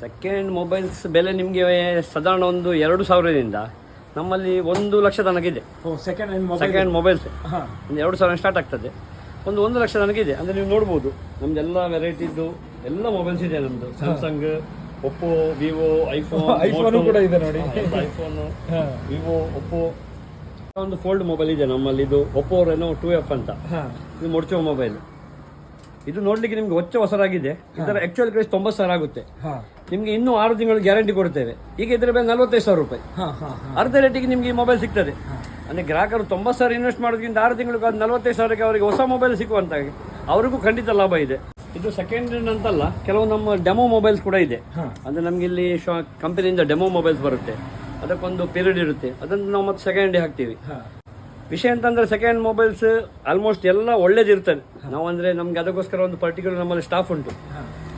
Second mobiles ಬೆಲೆ ನಿಮಗೆ ಸಾಧಾರಣ ಒಂದು ಎರಡು ಸಾವಿರದಿಂದ ನಮ್ಮಲ್ಲಿ ಒಂದು ಲಕ್ಷ ತನಕ ಇದೆ second hand mobile second mobiles ಒಂದು ಎರಡು ಸಾವಿರ ಸ್ಟಾರ್ಟ್ ಆಗ್ತದೆ. ಒಂದು ಒಂದು ಲಕ್ಷ ತನಕ ಇದೆ ಅಂದರೆ ನೀವು ನೋಡ್ಬೋದು ನಮ್ದು ಎಲ್ಲ ವೆರೈಟಿದ್ದು ಎಲ್ಲ ಮೊಬೈಲ್ಸ್ ಇದೆ ನಮ್ಮದು Samsung Oppo Vivo iPhone iPhone ಕೂಡ ಇದೆ ನೋಡಿ. ಐಫೋನ್ ವಿವೋ ಒಪ್ಪೋ ಒಂದು ಫೋಲ್ಡ್ ಮೊಬೈಲ್ ಇದೆ ನಮ್ಮಲ್ಲಿ ಇದು ಒಪ್ಪೋ ರೆನೋ ಟೂ ಎಫ್ ಅಂತ ಇದು ಮೊಡ್ಚೋ ಮೊಬೈಲ್ ಇದು ನೋಡ್ಲಿಕ್ಕೆ ನಿಮ್ಗೆ ಹೊಚ್ಚ ಹೊಸರಾಗಿದೆ ಇದರ ಆಕ್ಚುಯಲ್ ಪ್ರೈಸ್ ತೊಂಬತ್ತು ಸಾವಿರ ಆಗುತ್ತೆ. ನಿಮ್ಗೆ ಇನ್ನೂ ಆರು ತಿಂಗಳು ಗ್ಯಾರಂಟಿ ಕೊಡ್ತೇವೆ. ಈಗ ಇದರ ಮೇಲೆ ನಲವತ್ತೈದು ಸಾವಿರ ರೂಪಾಯಿ. ಅರ್ಧ ರೇಟಿಗೆ ನಿಮ್ಗೆ ಈ ಮೊಬೈಲ್ ಸಿಗ್ತದೆ. ಅಂದ್ರೆ ಗ್ರಾಹಕರು ತೊಂಬತ್ತು ಸಾವಿರ ಇನ್ವೆಸ್ಟ್ ಮಾಡೋದ್ರಿಂದ ಆರು ತಿಂಗಳು ನಲವತ್ತೈದು ಸಾವಿರಕ್ಕೆ ಅವರಿಗೆ ಹೊಸ ಮೊಬೈಲ್ ಸಿಕ್ಕುವಂತಾಗಿ ಅವರಿಗೂ ಖಂಡಿತ ಲಾಭ ಇದೆ. ಇದು ಸೆಕೆಂಡ್ ಹ್ಯಾಂಡ್ ಅಂತಲ್ಲ ಕೆಲವು ನಮ್ಮ ಡೆಮೋ ಮೊಬೈಲ್ಸ್ ಕೂಡ ಇದೆ. ಅಂದ್ರೆ ನಮ್ಗೆ ಇಲ್ಲಿ ಕಂಪನಿಯಿಂದ ಡೆಮೋ ಮೊಬೈಲ್ಸ್ ಬರುತ್ತೆ. ಅದಕ್ಕೊಂದು ಪೀರಿಯಡ್ ಇರುತ್ತೆ. ಅದನ್ನು ನಾವು ಮತ್ತೆ ಸೆಕೆಂಡ್ ಹ್ಯಾಂಡ್ ಹಾಕ್ತೀವಿ. ವಿಷಯ ಅಂತಂದ್ರೆ ಸೆಕೆಂಡ್ ಮೊಬೈಲ್ಸ್ ಆಲ್ಮೋಸ್ಟ್ ಎಲ್ಲ ಒಳ್ಳೇದಿರ್ತದೆ. ನಾವು ಅಂದ್ರೆ ನಮ್ಗೆ ಅದಕ್ಕೋಸ್ಕರ ಒಂದು ಪರ್ಟಿಕ್ಯುಲರ್ ನಮ್ಮಲ್ಲಿ ಸ್ಟಾಫ್ ಉಂಟು.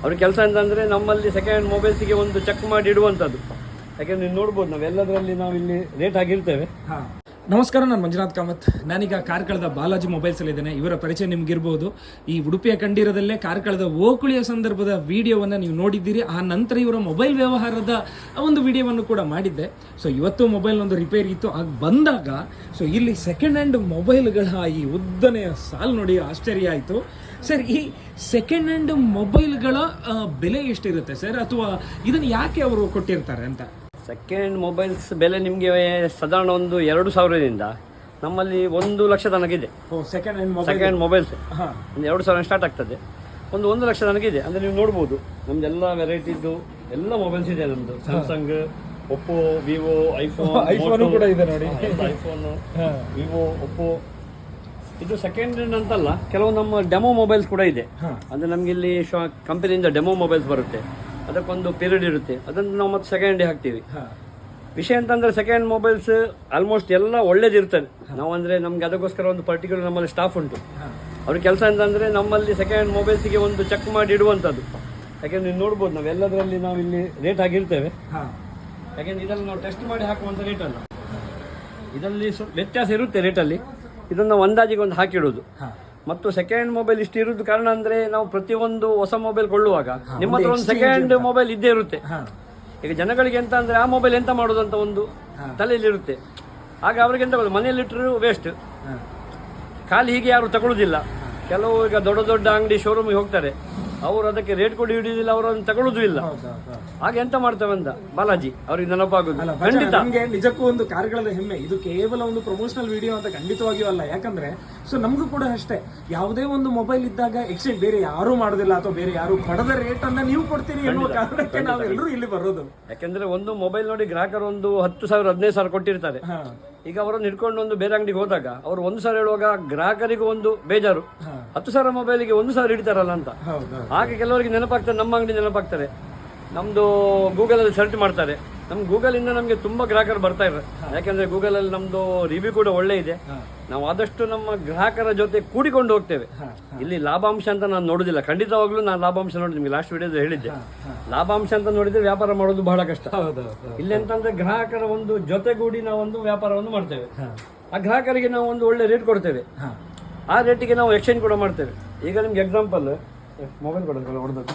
ಅವ್ರ ಕೆಲಸ ಅಂತಂದ್ರೆ ನಮ್ಮಲ್ಲಿ ಸೆಕೆಂಡ್ ಮೊಬೈಲ್ಸ್ಗೆ ಒಂದು ಚೆಕ್ ಮಾಡಿ ಇಡುವಂಥದ್ದು ಯಾಕೆಂದ್ರೆ ನೀವು ನೋಡ್ಬೋದು ನಾವು ಎಲ್ಲದರಲ್ಲಿ ನಾವು ಇಲ್ಲಿ ರೇಟ್ ಆಗಿರ್ತೇವೆ. ಹಾ. ನಮಸ್ಕಾರ, ನಾನು ಮಂಜುನಾಥ್ ಕಾಮತ್. ನಾನೀಗ ಕಾರ್ಕಳದ ಬಾಲಾಜಿ ಮೊಬೈಲ್ಸ್ ಅಲ್ಲಿ ಇದ್ದೇನೆ. ಇವರ ಪರಿಚಯ ನಿಮಗಿರ್ಬೋದು. ಈ ಉಡುಪಿಯ ಕಂಡೀರದಲ್ಲೇ ಕಾರ್ಕಳದ ಓಕುಳಿಯ ಸಂದರ್ಭದ ವಿಡಿಯೋವನ್ನು ನೀವು ನೋಡಿದ್ದೀರಿ. ಆ ನಂತರ ಇವರ ಮೊಬೈಲ್ ವ್ಯವಹಾರದ ಒಂದು ವಿಡಿಯೋವನ್ನು ಕೂಡ ಮಾಡಿದ್ದೆ. ಸೊ ಇವತ್ತು ಮೊಬೈಲ್ ಒಂದು ರಿಪೇರಿ ಇತ್ತು. ಆಗ ಬಂದಾಗ ಸೊ ಇಲ್ಲಿ ಸೆಕೆಂಡ್ ಹ್ಯಾಂಡ್ ಮೊಬೈಲ್ಗಳ ಈ ಉದ್ದನೆಯ ಸಾಲು ನೋಡಿ ಆಶ್ಚರ್ಯ ಆಯಿತು. ಸರ್, ಈ ಸೆಕೆಂಡ್ ಹ್ಯಾಂಡ್ ಮೊಬೈಲ್ಗಳ ಬೆಲೆ ಎಷ್ಟಿರುತ್ತೆ ಸರ್? ಅಥವಾ ಇದನ್ನು ಯಾಕೆ ಅವರು ಕೊಟ್ಟಿರ್ತಾರೆ ಅಂತ? ಸೆಕೆಂಡ್ ಮೊಬೈಲ್ಸ್ ಬೆಲೆ ನಿಮಗೆ ಸಾಧಾರಣ ಒಂದು ಎರಡು ಸಾವಿರದಿಂದ ನಮ್ಮಲ್ಲಿ ಒಂದು ಲಕ್ಷ ತನಕ ಇದೆ. ಓ ಸೆಕೆಂಡ್ ಹ್ಯಾಂಡ್ ಸೆಕೆಂಡ್ ಮೊಬೈಲ್ಸ್ ಒಂದು ಎರಡು ಸಾವಿರ ಸ್ಟಾರ್ಟ್ ಆಗ್ತದೆ. ಒಂದು ಒಂದು ಲಕ್ಷ ತನಕ ಇದೆ. ಅಂದ್ರೆ ನೀವು ನೋಡ್ಬೋದು ನಮ್ಮದೆಲ್ಲ ವೆರೈಟಿದ್ದು ಎಲ್ಲ ಮೊಬೈಲ್ಸ್ ಇದೆ ನಮ್ಮದು Samsung Oppo Vivo iPhone iPhone ಕೂಡ ಇದೆ ನೋಡಿ. ಐಫೋನ್ ವಿವೋ ಒಪ್ಪೋ ಇದು ಸೆಕೆಂಡ್ ಹ್ಯಾಂಡ್ ಅಂತಲ್ಲ ಕೆಲವು ನಮ್ಮ ಡೆಮೋ ಮೊಬೈಲ್ಸ್ ಕೂಡ ಇದೆ. ಅಂದರೆ ಅಂದ್ರೆ ನಮ್ಗೆ ಇಲ್ಲಿ ಕಂಪನಿಯಿಂದ ಡೆಮೋ ಮೊಬೈಲ್ಸ್ ಬರುತ್ತೆ. ಅದಕ್ಕೊಂದು ಪೀರಿಯಡ್ ಇರುತ್ತೆ. ಅದನ್ನು ನಾವು ಮತ್ತೆ ಸೆಕೆಂಡ್ ಹಾಕ್ತೀವಿ. ವಿಷಯ ಅಂತಂದ್ರೆ ಸೆಕೆಂಡ್ ಮೊಬೈಲ್ಸ್ ಆಲ್ಮೋಸ್ಟ್ ಎಲ್ಲ ಒಳ್ಳೇದಿರ್ತದೆ ನಾವು ಅಂದ್ರೆ ನಮ್ಗೆ ಅದಕ್ಕೋಸ್ಕರ ಒಂದು ಪರ್ಟಿಕ್ಯುಲರ್ ನಮ್ಮಲ್ಲಿ ಸ್ಟಾಫ್ ಉಂಟು. ಅವ್ರ ಕೆಲಸ ಅಂತಂದ್ರೆ ನಮ್ಮಲ್ಲಿ ಸೆಕೆಂಡ್ ಮೊಬೈಲ್ಸ್ಗೆ ಒಂದು ಚೆಕ್ ಮಾಡಿ ಇಡುವಂಥದ್ದು ಯಾಕೆಂದ್ರೆ ನೀವು ನೋಡ್ಬೋದು ನಾವು ಎಲ್ಲದರಲ್ಲಿ ನಾವು ಇಲ್ಲಿ ರೇಟ್ ಆಗಿರ್ತೇವೆ ಯಾಕೆಂದ್ರೆ ಇದರಲ್ಲಿ ನಾವು ಟೆಸ್ಟ್ ಮಾಡಿ ಹಾಕುವಂಥ ರೇಟ್ ಅಲ್ಲ. ಇದರಲ್ಲಿ ವ್ಯತ್ಯಾಸ ಇರುತ್ತೆ ರೇಟಲ್ಲಿ ಇದನ್ನು ನಾವು ಅಂದಾಜಿಗೆ ಒಂದು ಹಾಕಿಡೋದು. ಮತ್ತು ಸೆಕೆಂಡ್ ಮೊಬೈಲ್ ಇಷ್ಟು ಇರೋದು ಕಾರಣ ಅಂದ್ರೆ ನಾವು ಪ್ರತಿಯೊಂದು ಹೊಸ ಮೊಬೈಲ್ ಕೊಳ್ಳುವಾಗ ನಿಮ್ಮ ಹತ್ರ ಒಂದು ಸೆಕೆಂಡ್ ಮೊಬೈಲ್ ಇದ್ದೇ ಇರುತ್ತೆ. ಈಗ ಜನಗಳಿಗೆ ಎಂತ ಅಂದ್ರೆ ಆ ಮೊಬೈಲ್ ಎಂತ ಮಾಡೋದು ಅಂತ ಒಂದು ತಲೆಯಲ್ಲಿ ಇರುತ್ತೆ ಆಗ ಅವ್ರಿಗೆ ಎಂತ ಮನೆಯಲ್ಲಿ ಮನೆಯಲ್ಲಿಟ್ಟರು ವೇಸ್ಟ್ ಖಾಲಿ ಹೀಗೆ ಯಾರು ತಗೊಳ್ಳೋದಿಲ್ಲ ಕೆಲವು ಈಗ ದೊಡ್ಡ ದೊಡ್ಡ ಅಂಗಡಿ ಶೋರೂಮಿಗೆ ಹೋಗ್ತಾರೆ. ಅವರು ಅದಕ್ಕೆ ರೇಟ್ ಕೊಡಿ ಹಿಡಿಯುವುದಿಲ್ಲ ಅವರು ಅದನ್ನು ತಗೊಳ್ಳೋದು ಇಲ್ಲ ಹಾಗೆ ಆಗ ಎಂತ ಮಾಡ್ತೇವೆ ಅಂತ? ಬಾಲಾಜಿ ಅವ್ರಿಗೆ ನೆನಪಾಗುದು ಖಂಡಿತ. ನಮ್ಗೆ ನಿಜಕ್ಕೂ ಒಂದು ಕಾರ್ಗಳ ಹೆಮ್ಮೆ. ಇದು ಕೇವಲ ಒಂದು ಪ್ರಮೋಷನಲ್ ವಿಡಿಯೋ ಅಂತ ಖಂಡಿತವಾಗಿಯೂ ಅಲ್ಲ. ಯಾಕಂದ್ರೆ ಸೊ ನಮಗೂ ಕೂಡ ಅಷ್ಟೇ. ಯಾವುದೇ ಒಂದು ಮೊಬೈಲ್ ಇದ್ದಾಗ ಎಕ್ಸ್ಚೇಂಜ್ ಬೇರೆ ಯಾರು ಮಾಡೋದಿಲ್ಲ ಅಥವಾ ಬೇರೆ ಯಾರು ಕೊಡದ ರೇಟ್ ಅನ್ನ ನೀವು ಕೊಡ್ತೀರಿ ಅನ್ನೋ ಕಾರಣಕ್ಕೆ ನಾವೆಲ್ಲರೂ ಇಲ್ಲಿ ಬರೋದು. ಯಾಕೆಂದ್ರೆ ಒಂದು ಮೊಬೈಲ್ ನೋಡಿ ಗ್ರಾಹಕರು ಒಂದು ಹತ್ತು ಸಾವಿರ ಹದಿನೈದು ಸಾವಿರ ಕೊಟ್ಟಿರ್ತಾರೆ. ಈಗ ಅವರನ್ನು ಹಿಡ್ಕೊಂಡು ಒಂದು ಬೇರೆ ಅಂಗಡಿಗೆ ಹೋದಾಗ ಅವರು ಒಂದು ಸಾವಿರ ಹೇಳುವಾಗ ಗ್ರಾಹಕರಿಗೂ ಒಂದು ಬೇಜಾರು. ಹತ್ತು ಸಾವಿರ ಮೊಬೈಲಿಗೆ ಒಂದು ಸಾವಿರ ಹಿಡಿತಾರಲ್ಲ ಅಂತ. ಹಾಗೆ ಕೆಲವರಿಗೆ ನೆನಪಾಗ್ತದೆ ನಮ್ಮ ಅಂಗಡಿ ನೆನಪಾಗ್ತಾರೆ ನಮ್ದು ಗೂಗಲ್ ಅಲ್ಲಿ ಸರ್ಚ್ ಮಾಡ್ತಾರೆ. ನಮ್ ಗೂಗಲ್ ಇಂದ ನಮಗೆ ತುಂಬಾ ಗ್ರಾಹಕರು ಬರ್ತಾ ಇದ್ದಾರೆ ಯಾಕಂದ್ರೆ ಗೂಗಲ್ ಅಲ್ಲಿ ನಮ್ದು ರಿವ್ಯೂ ಕೂಡ ಒಳ್ಳೆ ಇದೆ. ನಾವು ಆದಷ್ಟು ನಮ್ಮ ಗ್ರಾಹಕರ ಜೊತೆ ಕೂಡಿಕೊಂಡು ಹೋಗ್ತೇವೆ. ಇಲ್ಲಿ ಲಾಭಾಂಶ ಅಂತ ನಾನು ನೋಡುದಿಲ್ಲ. ಖಂಡಿತವಾಗ್ಲೂ ನಾನು ಲಾಭಾಂಶ ನೋಡಿ ನಿಮಗೆ ಲಾಸ್ಟ್ ವಿಡಿಯೋದ ಹೇಳಿದ್ದೆ. ಲಾಭಾಂಶ ಅಂತ ನೋಡಿದ್ರೆ ವ್ಯಾಪಾರ ಮಾಡೋದು ಬಹಳ ಕಷ್ಟ. ಇಲ್ಲಿ ಅಂತಂದ್ರೆ ಗ್ರಾಹಕರ ಒಂದು ಜೊತೆಗೂಡಿ ನಾವು ಒಂದು ವ್ಯಾಪಾರವನ್ನು ಮಾಡ್ತೇವೆ. ಆ ಗ್ರಾಹಕರಿಗೆ ನಾವು ಒಂದು ಒಳ್ಳೆ ರೇಟ್ ಕೊಡ್ತೇವೆ. ಆ ರೇಟಿಗೆ ನಾವು ಎಕ್ಸ್ಚೇಂಜ್ ಕೂಡ ಮಾಡ್ತೇವೆ. ಈಗ ನಿಮ್ಗೆ ಎಕ್ಸಾಂಪಲ್ ಮೊಬೈಲ್ ಹೊಡೆದದ್ದು.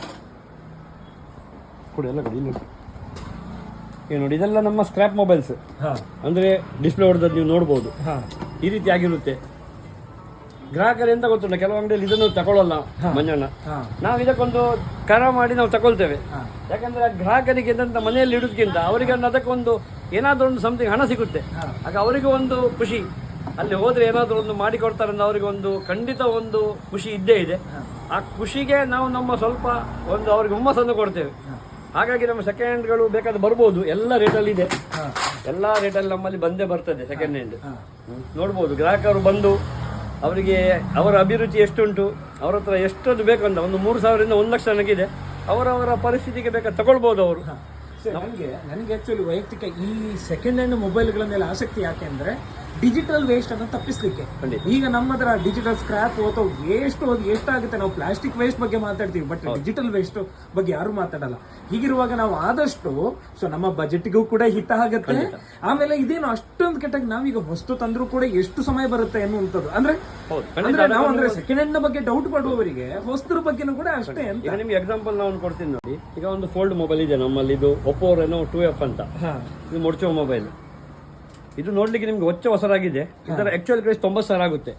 ಕೊಡಿ ಎಲ್ಲ ಕೊಡಿ ಇಲ್ಲಿ ಈಗ ನೋಡಿ ಇದೆಲ್ಲ ನಮ್ಮ ಸ್ಕ್ರಾಪ್ ಮೊಬೈಲ್ಸ್ ಅಂದ್ರೆ ಡಿಸ್ಪ್ಲೇ ಹೊಡೆದದ್ದು ನೀವು ನೋಡ್ಬೋದು. ಹಾ. ಈ ರೀತಿ ಆಗಿರುತ್ತೆ. ಗ್ರಾಹಕರು ಎಂತ ಗೊತ್ತುಂಟ ಕೆಲವು ಅಂಗಡಿಯಲ್ಲಿ ಇದನ್ನು ತಗೊಳ್ಳಲ್ಲ ಮಂಜಣ್ಣ ನಾವು ಇದಕ್ಕೊಂದು ಕರ ಮಾಡಿ ನಾವು ತಗೊಳ್ತೇವೆ. ಯಾಕಂದ್ರೆ ಗ್ರಾಹಕರಿಗೆ ಎಂತ ಮನೆಯಲ್ಲಿ ಇಡೋದಕ್ಕಿಂತ ಅವರಿಗೆ ಒಂದು ಅದಕ್ಕೊಂದು ಏನಾದರೂ ಒಂದು ಸಮಥಿಂಗ್ ಹಣ ಸಿಗುತ್ತೆ. ಆಗ ಅವರಿಗೆ ಒಂದು ಖುಷಿ. ಅಲ್ಲಿ ಹೋದ್ರೆ ಏನಾದರೂ ಒಂದು ಮಾಡಿ ಅನ್ನೋ ಅಂತ ಅವರಿಗೆ ಒಂದು ಖಂಡಿತ ಒಂದು ಖುಷಿ ಇದ್ದೇ ಇದೆ. ಆ ಖುಷಿಗೆ ನಾವು ನಮ್ಮ ಸ್ವಲ್ಪ ಒಂದು ಅವ್ರಿಗೆ ಹುಮ್ಮಸ್ಸನ್ನು ಕೊಡ್ತೇವೆ. ಹಾಗಾಗಿ ನಮ್ಮ ಸೆಕೆಂಡ್ ಹ್ಯಾಂಡ್ಗಳು ಬೇಕಾದ್ರೆ ಬರ್ಬೋದು. ಎಲ್ಲ ರೇಟಲ್ಲಿ ಇದೆ. ಎಲ್ಲ ರೇಟಲ್ಲಿ ನಮ್ಮಲ್ಲಿ ಬಂದೇ ಬರ್ತದೆ ಸೆಕೆಂಡ್ ಹ್ಯಾಂಡ್ ನೋಡ್ಬೋದು. ಗ್ರಾಹಕರು ಬಂದು ಅವರಿಗೆ ಅವರ ಅಭಿರುಚಿ ಎಷ್ಟುಂಟು ಅವ್ರ ಹತ್ರ ಎಷ್ಟೊಂದು ಬೇಕಂತ ಒಂದು ಮೂರು ಸಾವಿರದಿಂದ ಒಂದು ಲಕ್ಷ ನನಗಿದೆ ಅವರವರ ಪರಿಸ್ಥಿತಿಗೆ ಬೇಕಾದ್ರೆ ತಗೊಳ್ಬೋದು ಅವರು. ನಮಗೆ ನನಗೆ ಆಕ್ಚುಲಿ ವೈಯಕ್ತಿಕ ಈ ಸೆಕೆಂಡ್ ಹ್ಯಾಂಡ್ ಮೊಬೈಲ್ಗಳ ಮೇಲೆ ಆಸಕ್ತಿ ಯಾಕೆ ಅಂದರೆ ಡಿಜಿಟಲ್ ವೇಸ್ಟ್ ಅನ್ನು ತಪ್ಪಿಸ್ಲಿಕ್ಕೆ. ಈಗ ನಮ್ಮ ಹತ್ರ ಡಿಜಿಟಲ್ ಸ್ಕ್ರಾಪ್ ಅಥವಾ ವೇಸ್ಟ್ ಅದು ಎಷ್ಟಾಗುತ್ತೆ ನಾವು ಪ್ಲಾಸ್ಟಿಕ್ ವೇಸ್ಟ್ ಬಗ್ಗೆ ಮಾತಾಡ್ತೀವಿ ಬಟ್ ಡಿಜಿಟಲ್ ವೇಸ್ಟ್ ಬಗ್ಗೆ ಯಾರು ಮಾತಾಡಲ್ಲ. ಹೀಗಿರುವಾಗ ನಾವು ಆದಷ್ಟು ಸೊ ನಮ್ಮ ಬಜೆಟ್ಗೂ ಕೂಡ ಹಿತ ಆಗುತ್ತೆ. ಆಮೇಲೆ ಇದೇನು ಅಷ್ಟೊಂದು ಕೆಟ್ಟಾಗಿ ನಾವೀಗ ಹೊಸ್ತು ತಂದ್ರೂ ಕೂಡ ಎಷ್ಟು ಸಮಯ ಬರುತ್ತೆ ಅನ್ನುವಂಥದ್ದು ಅಂದ್ರೆ ಅಂದ್ರೆ ನಾವು ಅಂದ್ರೆ ಸೆಕೆಂಡ್ ಹ್ಯಾಂಡ್ ಬಗ್ಗೆ ಡೌಟ್ ಪಡುವವರಿಗೆ ವಸ್ತುರ ಬಗ್ಗೆನೂ ಕೂಡ ಅಷ್ಟೇ ಅಂತ. ನಿಮ್ಗೆ ಎಕ್ಸಾಂಪಲ್ ನಾವು ಕೊಡ್ತೀನಿ ನೋಡಿ. ಈಗ ಒಂದು ಫೋಲ್ಡ್ ಮೊಬೈಲ್ ಇದೆ ನಮ್ಮಲ್ಲಿ ಇದು ಒಪ್ಪೋ ರೆನೋ ಟೂ ಎಫ್ ಅಂತ ಇದು ಮೊಡ್ಚೋ ಮೊಬೈಲ್ ಇದು ನೋಡ್ಲಿಕ್ಕೆ ನಿಮ್ಗೆ ಹೊಚ್ಚ ಹೊಸರಾಗಿದೆ ಇದರ ಆಕ್ಚುಯಲ್ ಪ್ರೈಸ್ ತೊಂಬತ್ತು ಸಾವಿರ ಆಗುತ್ತೆ.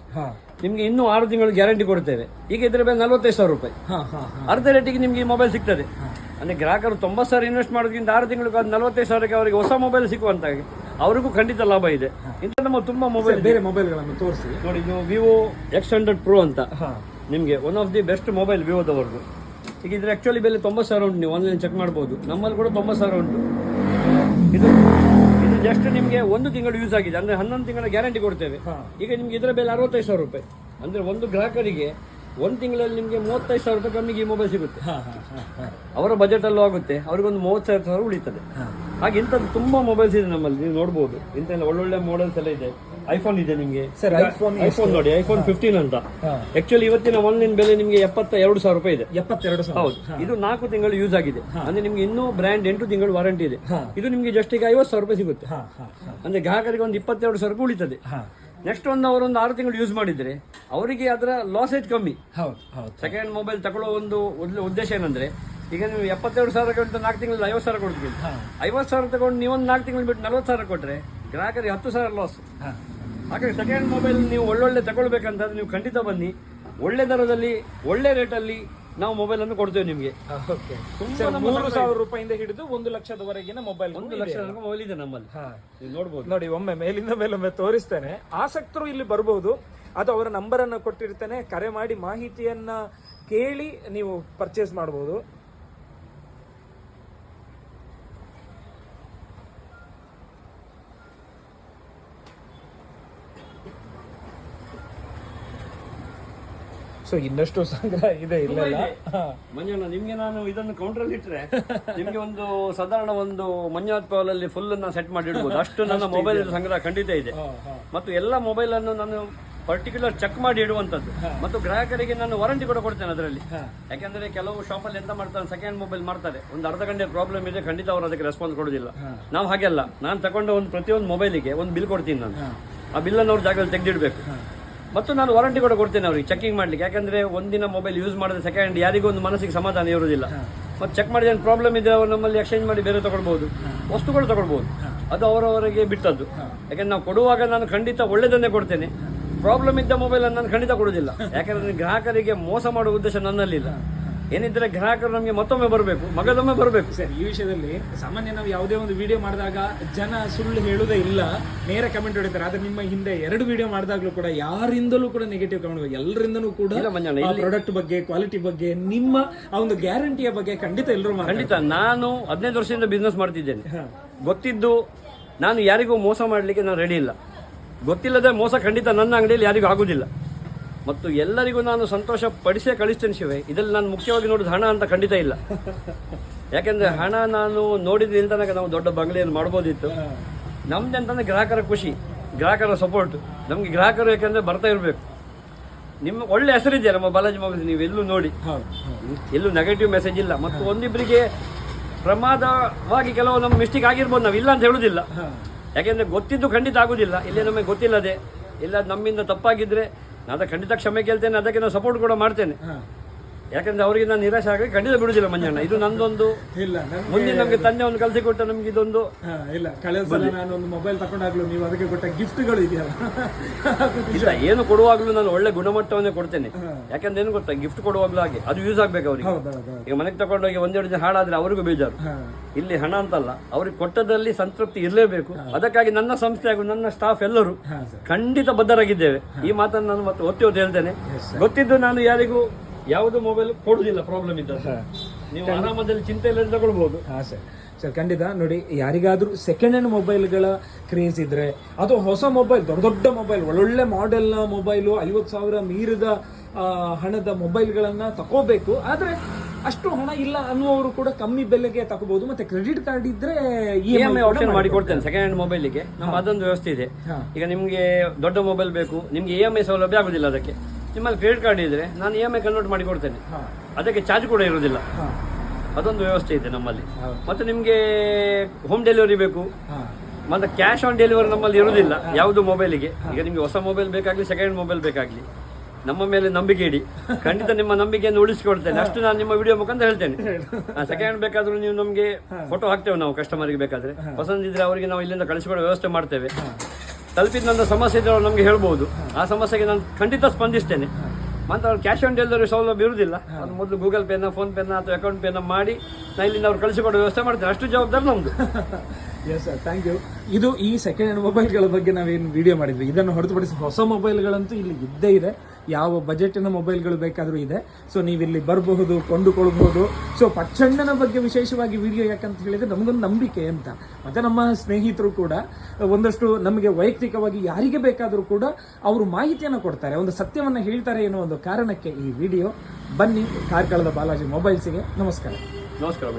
ನಿಮ್ಗೆ ಇನ್ನೂ ಆರು ತಿಂಗಳು ಗ್ಯಾರಂಟಿ ಕೊಡ್ತೇವೆ. ಈಗ ಇದ್ರ ಮೇಲೆ ನಲವತ್ತೈದು ಸಾವಿರ ರೂಪಾಯಿ. ಅರ್ಧ ರೇಟಿಗೆ ನಿಮ್ಗೆ ಈ ಮೊಬೈಲ್ ಸಿಗ್ತದೆ. ಅಂದ್ರೆ ಗ್ರಾಹಕರು ತೊಂಬತ್ತು ಸಾವಿರ ಇನ್ವೆಸ್ಟ್ ಮಾಡೋದ್ರಿಂದ ಆರು ತಿಂಗಳಿಗೆ ಅದು ನಲವತ್ತೈದು ಸಾವಿರಕ್ಕೆ ಅವರಿಗೆ ಹೊಸ ಮೊಬೈಲ್ ಸಿಕ್ಕುವಂತಾಗಿ ಅವರಿಗೂ ಖಂಡಿತ ಲಾಭ ಇದೆ. ಇಂಥ ನಮ್ಮ ತುಂಬಾ ಮೊಬೈಲ್ ಬೇರೆ ಮೊಬೈಲ್ಗಳನ್ನು ತೋರಿಸಿ. ನೋಡಿ ಇದು ವಿವೋ ಎಕ್ಸ್ ಹಂಡ್ರೆಡ್ ಪ್ರೋ ಅಂತ. ನಿಮಗೆ one of the best mobile ವಿವೋದವರೆಗೂ ಈಗ ಇದ್ರೆ ಆಕ್ಚುಲಿ ಬೆಲೆ ತೊಂಬತ್ತು ಸಾವಿರ ಉಂಟು. ನೀವು ಆನ್ಲೈನ್ ಚೆಕ್ ಮಾಡ್ಬೋದು. ನಮ್ಮಲ್ಲಿ ಕೂಡ ತೊಂಬತ್ತು ಸಾವಿರ ಉಂಟು. ಇದು ಜಸ್ಟ್ ನಿಮಗೆ ಒಂದು ತಿಂಗಳು ಯೂಸ್ ಆಗಿದೆ. ಅಂದ್ರೆ ಹನ್ನೊಂದು ತಿಂಗಳ ಗ್ಯಾರಂಟಿ ಕೊಡ್ತೇವೆ. ಈಗ ನಿಮ್ಗೆ ಇದರ ಬೆಲೆ ಅರವತ್ತೈದು ಸಾವಿರ ರೂಪಾಯಿ. ಅಂದ್ರೆ ಒಂದು ಗ್ರಾಹಕರಿಗೆ ಒಂದು ತಿಂಗಳಲ್ಲಿ ನಿಮಗೆ ಮೂವತ್ತೈದು ಸಾವಿರ ರೂಪಾಯಿ ಕಮ್ಮಿಗೆ ಈ ಮೊಬೈಲ್ ಸಿಗುತ್ತೆ. ಅವರ ಬಜೆಟ್ ಅಲ್ಲೂ ಆಗುತ್ತೆ. ಅವ್ರಿಗೊಂದು ಮೂವತ್ತು ಸಾವಿರ ಸಾವಿರ ಉಳಿತದೆ ಹಾಗೆ ಇಂಥದ್ದು ತುಂಬಾ ಮೊಬೈಲ್ಸ್ ಇದೆ ನಮ್ಮಲ್ಲಿ. ನೀವು ನೋಡ್ಬೋದು. ಇಂಥ ಒಳ್ಳೊಳ್ಳೆ ಮಾಡೆಲ್ಸ್ ಎಲ್ಲ ಇದೆ. ಐಫೋನ್ ಇದೆ ನಿಮಗೆ. ಸರ್ ಐಫೋನ್ ಐಫೋನ್ ನೋಡಿ ಐಫೋನ್ ಫಿಫ್ಟೀನ್ ಅಂತ. ಆಕ್ಚುಲಿ ಇವತ್ತಿನ ಆನ್ಲೈನ್ ಬೆಲೆ ನಿಮಗೆ ಎಪ್ಪತ್ತ ಎರಡು ಸಾವಿರ ರೂಪಾಯಿ ಇದೆ. ಎಪ್ಪತ್ತೆರಡು ಸಾವಿರ. ಹೌದು. ಇದು ನಾಲ್ಕು ತಿಂಗಳು ಯೂಸ್ ಆಗಿದೆ. ಅಂದ್ರೆ ನಿಮ್ಗೆ ಇನ್ನೂ ಬ್ರ್ಯಾಂಡ್ ಎಂಟು ತಿಂಗಳು ವಾರಂಟಿ ಇದೆ. ಇದು ನಿಮಗೆ ಜಸ್ಟ್ ಈಗ ಐವತ್ತು ಸಾವಿರ ರೂಪಾಯಿ ಸಿಗುತ್ತೆ. ಅಂದ್ರೆ ಗ್ರಾಹಕರಿಗೆ ಒಂದು ಇಪ್ಪತ್ತೆರಡು ಸಾವಿರ ಉಳಿತದೆ. ನೆಕ್ಸ್ಟ್ ಒಂದು ಅವರೊಂದು ಆರು ತಿಂಗಳು ಯೂಸ್ ಮಾಡಿದ್ರೆ ಅವರಿಗೆ ಅದರ ಲಾಸೇಜ್ ಕಮ್ಮಿ. ಸೆಕೆಂಡ್ ಮೊಬೈಲ್ ತಗೊಳ್ಳೋ ಒಂದು ಉದ್ದೇಶ ಏನಂದ್ರೆ ಈಗ ನೀವು ಎಪ್ಪತ್ತೆರಡು ಸಾವಿರ ಕೊಟ್ಟು ನಾಲ್ಕು ತಿಂಗಳಲ್ಲಿ ಐವತ್ತು ಸಾವಿರ ಕೊಡ್ತೀವಿ. ಐವತ್ತು ಸಾವಿರ ತಗೊಂಡು ನೀವೊಂದು ನಾಲ್ಕು ತಿಂಗಳು ಬಿಟ್ಟು ನಲ್ವತ್ತು ಸಾವಿರ ಕೊಟ್ಟರೆ ಗ್ರಾಹಕರಿಗೆ ಹತ್ತು ಸಾವಿರ ಲಾಸ್ ಹಾಗಾಗಿ ಸೆಕೆಂಡ್ ಮೊಬೈಲ್ ನೀವು ಒಳ್ಳೊಳ್ಳೆ ತಗೊಳ್ಬೇಕಂತಂದ್ರೆ ನೀವು ಖಂಡಿತ ಬನ್ನಿ. ಒಳ್ಳೆ ದರದಲ್ಲಿ ಒಳ್ಳೆ ರೇಟಲ್ಲಿ ನಾವು ಮೊಬೈಲ್ ಅನ್ನು ಕೊಡ್ತೇವೆ ನಿಮಗೆ. ಮೂರು ಸಾವಿರ ರೂಪಾಯಿಂದ ಹಿಡಿದು ಒಂದು ಲಕ್ಷದವರೆಗಿನ ಮೊಬೈಲ್ ಒಂದು ಲಕ್ಷ ಮೊಬೈಲ್ ಇದೆ ನಮ್ಮಲ್ಲಿ. ನೀವು ನೋಡ್ಬೋದು. ನೋಡಿ ಒಮ್ಮೆ ಮೇಲಿಂದ ಮೇಲೊಮ್ಮೆ ತೋರಿಸ್ತೇನೆ. ಆಸಕ್ತರು ಇಲ್ಲಿ ಬರಬಹುದು ಅದು ಅವರ ನಂಬರ್ ಅನ್ನು ಕೊಟ್ಟಿರ್ತೇನೆ. ಕರೆ ಮಾಡಿ ಮಾಹಿತಿಯನ್ನ ಕೇಳಿ ನೀವು ಪರ್ಚೇಸ್ ಮಾಡಬಹುದು ಸೊ ಇನ್ನಷ್ಟು ಸಂಗ್ರಹ ಇದೆ ಇಲ್ಲ. ಮಂಜಣ್ಣ ನಿಮ್ಗೆ ನಾನು ಇದನ್ನು ಕೌಂಟರ್ ಇಟ್ಟರೆ ನಿಮ್ಗೆ ಒಂದು ಸಾಧಾರಣ ಒಂದು ಮಂಜುನಾಥ್ ಅಲ್ಲಿ ಫುಲ್ ಸೆಟ್ ಮಾಡಿ ಇಡ್ಬೋದು. ಅಷ್ಟು ನನ್ನ ಮೊಬೈಲ್ ಸಂಗ್ರಹ ಖಂಡಿತ ಇದೆ. ಮತ್ತು ಎಲ್ಲ ಮೊಬೈಲ್ ಅನ್ನು ನಾನು ಪರ್ಟಿಕ್ಯುಲರ್ ಚೆಕ್ ಮಾಡಿ ಇಡುವಂತದ್ದು ಮತ್ತು ಗ್ರಾಹಕರಿಗೆ ನಾನು ವಾರಂಟಿ ಕೂಡ ಕೊಡ್ತೇನೆ ಅದರಲ್ಲಿ. ಯಾಕೆಂದ್ರೆ ಕೆಲವು ಶಾಪಲ್ಲಿ ಎಂತ ಮಾಡ್ತಾರೆ ಸೆಕೆಂಡ್ ಮೊಬೈಲ್ ಮಾಡ್ತಾರೆ. ಒಂದು ಅರ್ಧ ಗಂಟೆ ಪ್ರಾಬ್ಲಮ್ ಇದೆ ಖಂಡಿತ ಅವರು ಅದಕ್ಕೆ ರೆಸ್ಪಾನ್ಸ್ ಕೊಡೋದಿಲ್ಲ ನಾವು ಹಾಗೆಲ್ಲ ನಾನು ತಗೊಂಡು ಒಂದು ಪ್ರತಿಯೊಂದು ಮೊಬೈಲಿಗೆ ಒಂದು ಬಿಲ್ ಕೊಡ್ತೀನಿ ನಾನು. ಆ ಬಿಲ್ ಅನ್ನು ಅವ್ರ ಜಾಗದಲ್ಲಿ ತೆಗೆದಿಡಬೇಕು. ಮತ್ತು ನಾನು ವಾರಂಟಿ ಕೂಡ ಕೊಡ್ತೇನೆ ಅವ್ರಿಗೆ ಚೆಕಿಂಗ್ ಮಾಡ್ಲಿಕ್ಕೆ. ಯಾಕಂದ್ರೆ ಒಂದಿನ ಮೊಬೈಲ್ ಯೂಸ್ ಮಾಡಿದ್ರೆ ಸೆಕೆಂಡ್ ಯಾರಿಗೂ ಒಂದು ಮನಸ್ಸಿಗೆ ಸಮಾಧಾನ ಇರುವುದಿಲ್ಲ. ಮತ್ತು ಚೆಕ್ ಮಾಡಿದ ಪ್ರಾಬ್ಲಮ್ ಇದ್ರೆ ಅವ್ರು ನಮ್ಮಲ್ಲಿ ಎಕ್ಸ್ಚೇಂಜ್ ಮಾಡಿ ಬೇರೆ ತಗೊಳ್ಬೋದು ವಸ್ತುಗಳು ತಗೊಳ್ಬೋದು ಅದು ಅವರವರಿಗೆ ಬಿಟ್ಟದ್ದು. ಯಾಕಂದ್ರೆ ನಾವು ಕೊಡುವಾಗ ನಾನು ಖಂಡಿತ ಒಳ್ಳೆದನ್ನೇ ಕೊಡ್ತೇನೆ. ಪ್ರಾಬ್ಲಮ್ ಇದ್ದ ಮೊಬೈಲ್ ಅನ್ನು ನಾನು ಖಂಡಿತ ಕೊಡುವುದಿಲ್ಲ. ಯಾಕಂದ್ರೆ ಗ್ರಾಹಕರಿಗೆ ಮೋಸ ಮಾಡುವ ಉದ್ದೇಶ ನನ್ನಲ್ಲಿಲ್ಲ. ಏನಿದ್ರೆ ಗ್ರಾಹಕರು ನಮಗೆ ಮತ್ತೊಮ್ಮೆ ಬರಬೇಕು ಮಗದೊಮ್ಮೆ ಬರಬೇಕು. ಸರ್ ಈ ವಿಷಯದಲ್ಲಿ ಸಾಮಾನ್ಯ ನಾವು ಯಾವುದೇ ಒಂದು ವಿಡಿಯೋ ಮಾಡಿದಾಗ ಜನ ಸುಳ್ಳು ಹೇಳುವುದೇ ಇಲ್ಲ ನೇರ ಕಮೆಂಟ್ ಹೊಡಿತಾರೆ. ಆದ್ರೆ ನಿಮ್ಮ ಹಿಂದೆ ಎರಡು ವಿಡಿಯೋ ಮಾಡಿದಾಗ್ಲೂ ಕೂಡ ಯಾರಿಂದಲೂ ಕೂಡ ನೆಗೆಟಿವ್ ಕಮೆಂಟ್ ಎಲ್ಲರಿಂದನೂ ಕೂಡ ಪ್ರಾಡಕ್ಟ್ ಬಗ್ಗೆ ಕ್ವಾಲಿಟಿ ಬಗ್ಗೆ ನಿಮ್ಮ ಆ ಒಂದು ಗ್ಯಾರಂಟಿಯ ಬಗ್ಗೆ ಖಂಡಿತ ಎಲ್ಲರೂ ಖಂಡಿತ ನಾನು ಹದಿನೈದು ವರ್ಷದಿಂದ ಬಿಸ್ನೆಸ್ ಮಾಡ್ತಿದ್ದೇನೆ. ಗೊತ್ತಿದ್ದು ನಾನು ಯಾರಿಗೂ ಮೋಸ ಮಾಡಲಿಕ್ಕೆ ನಾನು ರೆಡಿ ಇಲ್ಲ. ಗೊತ್ತಿಲ್ಲದೆ ಮೋಸ ಖಂಡಿತ ನನ್ನ ಅಂಗಡಿಯಲ್ಲಿ ಯಾರಿಗೂ ಆಗುದಿಲ್ಲ. ಮತ್ತು ಎಲ್ಲರಿಗೂ ನಾನು ಸಂತೋಷ ಪಡಿಸೇ ಕಳಿಸ್ತೇನೆ ಶಿವೆ. ಇದರಲ್ಲಿ ನಾನು ಮುಖ್ಯವಾಗಿ ನೋಡಿದ ಹಣ ಅಂತ ಖಂಡಿತ ಇಲ್ಲ. ಯಾಕೆಂದ್ರೆ ಹಣ ನಾನು ನೋಡಿದ ನಿಲ್ದನಾಗ ನಾವು ದೊಡ್ಡ ಬಂಗಲೆಯನ್ನು ಮಾಡ್ಬೋದಿತ್ತು. ನಮ್ದು ಅಂತಂದ್ರೆ ಗ್ರಾಹಕರ ಖುಷಿ, ಗ್ರಾಹಕರ ಸಪೋರ್ಟ್ ನಮಗೆ ಗ್ರಾಹಕರು ಯಾಕಂದ್ರೆ ಬರ್ತಾ ಇರಬೇಕು. ನಿಮ್ಮ ಒಳ್ಳೆ ಹೆಸರಿದೆ ನಮ್ಮ ಬಾಲಾಜಿ ಮೊಬೈಲ್ ನೀವು ಎಲ್ಲೂ ನೋಡಿ. ಎಲ್ಲೂ ನೆಗೆಟಿವ್ ಮೆಸೇಜ್ ಇಲ್ಲ. ಮತ್ತು ಒಂದಿಬ್ಬರಿಗೆ ಪ್ರಮಾದವಾಗಿ ಕೆಲವು ನಮ್ಮ ಮಿಸ್ಟೇಕ್ ಆಗಿರ್ಬೋದು ನಾವು ಇಲ್ಲ ಅಂತ ಹೇಳುದಿಲ್ಲ. ಯಾಕೆಂದ್ರೆ ಗೊತ್ತಿದ್ದು ಖಂಡಿತ ಆಗುದಿಲ್ಲ. ಇಲ್ಲೇ ನಮಗೆ ಗೊತ್ತಿಲ್ಲದೆ, ಇಲ್ಲ ನಮ್ಮಿಂದ ತಪ್ಪಾಗಿದ್ರೆ ನಾನು ಖಂಡಿತ ಕ್ಷಮೆ ಕೇಳ್ತೇನೆ ಅದಕ್ಕೆ ನಾನು ಸಪೋರ್ಟ್ ಕೂಡ ಮಾಡ್ತೇನೆ. ಯಾಕಂದ್ರೆ ಅವರಿಗೆ ನಾನು ನಿರಾಶೆ ಆಗಲಿ ಖಂಡಿತ ಬಿಡುದಿಲ್ಲ ಮಂಜಣ್ಣ. ಇದು ನಂದೊಂದು. ಇಲ್ಲ ನನ್ಗೆ ಮುಂದೆ ನಮಗೆ ತಂದೆ ಒಂದು ಕಲಸಿ ಕೊಟ್ಟ ನಮ್ಗೆ ಇದೊಂದು ಹಾ, ಇಲ್ಲ ಕಳೆದ ಸಲ ನಾನು ಒಂದು ಮೊಬೈಲ್ ತಕೊಂಡಾಗ್ಲೂ ನೀವು ಅದಕ್ಕೆ ಕೊಟ್ಟ ಗಿಫ್ಟ್ಗಳು ಇದೆಯಲ್ಲ? ಅದು ಇಲ್ಲ ಏನು ಕೊಡುವಾಗ್ಲೂ ನಾನು ಒಳ್ಳೆ ಗುಣಮಟ್ಟವನ್ನೇ ಕೊಡ್ತೇನೆ. ಯಾಕಂದ್ರೆ ಏನು ಗೊತ್ತಾ ಗಿಫ್ಟ್ ಕೊಡುವಾಗ್ಲೂ ಹಾಗೆ. ಅದು ಯೂಸ್ ಆಗ್ಬೇಕು ಅವರಿಗೆ. ಈಗ ಮನೆಗೆ ತಗೊಂಡೋಗಿ ಒಂದೆರಡು ದಿನ ಹಾಳಾದ್ರೆ ಅವ್ರಿಗೂ ಬೇಜಾರು. ಹಾ. ಇಲ್ಲಿ ಹಣ ಅಂತಲ್ಲ ಅವ್ರಿಗೆ ಕೊಟ್ಟದಲ್ಲಿ ಸಂತೃಪ್ತಿ ಇರಲೇಬೇಕು. ಅದಕ್ಕಾಗಿ ನನ್ನ ಸಂಸ್ಥೆ ಹಾಗೂ ನನ್ನ ಸ್ಟಾಫ್ ಎಲ್ಲರೂ ಹಾ ಸರ್. ಖಂಡಿತ ಬದ್ಧರಾಗಿದ್ದೇವೆ. ಈ ಮಾತನ್ನು ನಾನು ಮತ್ತೆ ಒತ್ತಿ ಒತ್ತಿ ಹೇಳ್ತೇನೆ. ಗೊತ್ತಿದ್ದು ನಾನು ಯಾರಿಗೂ ಯಾವುದು ಮೊಬೈಲ್ ಕೊಡುದಿಲ್ಲ ಪ್ರಾಬ್ಲಮ್ ಇದ್ದ ನೀವು ಆರಾಮದಲ್ಲಿ ಚಿಂತೆ ಇಲ್ಲ ತಗೊಳ್ಬಹುದು ಹಾ ಸರ್. ಸರ್ ಖಂಡಿತ ನೋಡಿ ಯಾರಿಗಾದ್ರೂ ಸೆಕೆಂಡ್ ಹ್ಯಾಂಡ್ ಮೊಬೈಲ್ಗಳ ಕ್ರೇಜ್ ಇದ್ರೆ ಅಥವಾ ಹೊಸ ಮೊಬೈಲ್ ದೊಡ್ಡ ದೊಡ್ಡ ಮೊಬೈಲ್ ಒಳ್ಳೊಳ್ಳೆ ಮಾಡೆಲ್ನ ಮೊಬೈಲು ಐವತ್ತು ಸಾವಿರ ಮೀರಿದ ಹಣದ ಮೊಬೈಲ್ಗಳನ್ನ ತಗೋಬೇಕು ಆದರೆ ಅಷ್ಟು ಹಣ ಇಲ್ಲ ಅನ್ನುವರು ಕೂಡ ಕಮ್ಮಿ ಬೆಲೆಗೆ ತಗೋಬಹುದು ಮತ್ತೆ ಕ್ರೆಡಿಟ್ ಕಾರ್ಡ್ ಇದ್ರೆ ಇ ಎಂ ಐ ಆಪ್ಷನ್ ಮಾಡಿ ಕೊಡ್ತೇನೆ ಸೆಕೆಂಡ್ ಹ್ಯಾಂಡ್ ಮೊಬೈಲಿಗೆ ನಮ್ಮ ಅದೊಂದು ವ್ಯವಸ್ಥೆ ಇದೆ. ಈಗ ನಿಮಗೆ ದೊಡ್ಡ ಮೊಬೈಲ್ ಬೇಕು ನಿಮಗೆ ಇ ಎಂ ಐ ಸೌಲಭ್ಯ ಆಗುದಿಲ್ಲ ಅದಕ್ಕೆ. ನಿಮ್ಮಲ್ಲಿ ಕ್ರೆಡಿಟ್ ಕಾರ್ಡ್ ಇದ್ರೆ ನಾನು ಇ ಎಂ ಐ ಕನ್ವರ್ಟ್ ಮಾಡಿ ಕೊಡ್ತೇನೆ. ಅದಕ್ಕೆ ಚಾರ್ಜ್ ಕೂಡ ಇರುವುದಿಲ್ಲ. ಅದೊಂದು ವ್ಯವಸ್ಥೆ ಇದೆ ನಮ್ಮಲ್ಲಿ. ಮತ್ತೆ ನಿಮಗೆ ಹೋಮ್ ಡೆಲಿವರಿ ಬೇಕು. ಮತ್ತು ಮತ್ತೆ ಕ್ಯಾಶ್ ಆನ್ ಡೆಲಿವರಿ ನಮ್ಮಲ್ಲಿ ಇರುವುದಿಲ್ಲ. ಯಾವುದು ಮೊಬೈಲಿಗೆ. ಈಗ ನಿಮಗೆ ಹೊಸ ಮೊಬೈಲ್ ಬೇಕಾಗ್ಲಿ ಸೆಕೆಂಡ್ ಮೊಬೈಲ್ ಬೇಕಾಗ್ಲಿ. ನಮ್ಮ ಮೇಲೆ ನಂಬಿಕೆ ಇಡಿ. ಖಂಡಿತ ನಿಮ್ಮ ನಂಬಿಕೆಯನ್ನು ಉಳಿಸಿಕೊಡ್ತೇನೆ ಅಷ್ಟು ನಾನು ನಿಮ್ಮ ವಿಡಿಯೋ ಮುಖಾಂತರ ಹೇಳ್ತೇನೆ. ಸೆಕೆಂಡ್ ಬೇಕಾದ್ರೂ ನೀವು ನಮಗೆ ಫೋಟೋ ಹಾಕ್ತೇವೆ ನಾವು ಕಸ್ಟಮರ್ಗೆ ಬೇಕಾದ್ರೆ. ಪಸಂದಿದ್ರೆ ಅವರಿಗೆ ನಾವು ಇಲ್ಲಿಂದ ಕಳಿಸಿಕೊಡೋ ವ್ಯವಸ್ಥೆ ಮಾಡ್ತೇವೆ. ತಲುಪಿದ ನನ್ನ ಸಮಸ್ಯೆ ಇದ್ರೆ ಅವ್ರು ನಮಗೆ ಹೇಳ್ಬೋದು. ಆ ಸಮಸ್ಯೆಗೆ ನಾನು ಖಂಡಿತ ಸ್ಪಂದಿಸ್ತೇನೆ. ಮತ್ತು ಅವ್ರು ಕ್ಯಾಶ್ ಆನ್ ಡೆಲಿವರಿ ಸೌಲಭ್ಯ ಇರುವುದಿಲ್ಲ. ಅದು ಮೊದಲು ಗೂಗಲ್ ಪೇನ ಫೋನ್ ಪೇನ ಅಥವಾ ಅಕೌಂಟ್ ಪೇನ ಮಾಡಿ ನಾ ಇಲ್ಲಿಂದ ಅವ್ರು ಕಳಿಸಿಕೊಡೋ ವ್ಯವಸ್ಥೆ ಮಾಡ್ತೇನೆ. ಅಷ್ಟು ಜವಾಬ್ದಾರಿ ನಮ್ಮದು ಎಸ್ ಸರ್ ಥ್ಯಾಂಕ್ ಯು ಇದು ಈ ಸೆಕೆಂಡ್ ಹ್ಯಾಂಡ್ ಮೊಬೈಲ್ಗಳ ಬಗ್ಗೆ ನಾವೇನು ವಿಡಿಯೋ ಮಾಡಿದ್ವಿ. ಇದನ್ನು ಹೊರತುಪಡಿಸಿ ಹೊಸ ಮೊಬೈಲ್ಗಳಂತೂ ಇಲ್ಲಿ ಇದ್ದೇ ಇದೆ. ಯಾವ ಬಜೆಟಿನ ಮೊಬೈಲ್ಗಳು ಬೇಕಾದರೂ ಇದೆ. ಸೊ ನೀವು ಇಲ್ಲಿ ಬರಬಹುದು ಕೊಂಡುಕೊಳ್ಬಹುದು ಸೊ ಪಚ್ಚಣ್ಣನ ಬಗ್ಗೆ ವಿಶೇಷವಾಗಿ ವಿಡಿಯೋ ಯಾಕಂತ ಹೇಳಿದ್ರೆ ನಮಗೊಂದು ನಂಬಿಕೆ ಅಂತ. ಮತ್ತು ನಮ್ಮ ಸ್ನೇಹಿತರು ಕೂಡ ಒಂದಷ್ಟು ನಮಗೆ ವೈಯಕ್ತಿಕವಾಗಿ ಯಾರಿಗೆ ಬೇಕಾದರೂ ಕೂಡ ಅವರು ಮಾಹಿತಿಯನ್ನು ಕೊಡ್ತಾರೆ. ಒಂದು ಸತ್ಯವನ್ನು ಹೇಳ್ತಾರೆ ಅನ್ನೋ ಒಂದು ಕಾರಣಕ್ಕೆ ಈ ವಿಡಿಯೋ ಬನ್ನಿ ಕಾರ್ಕಳದ ಬಾಲಾಜಿ ಮೊಬೈಲ್ಸಿಗೆ. ನಮಸ್ಕಾರ. ನಮಸ್ಕಾರ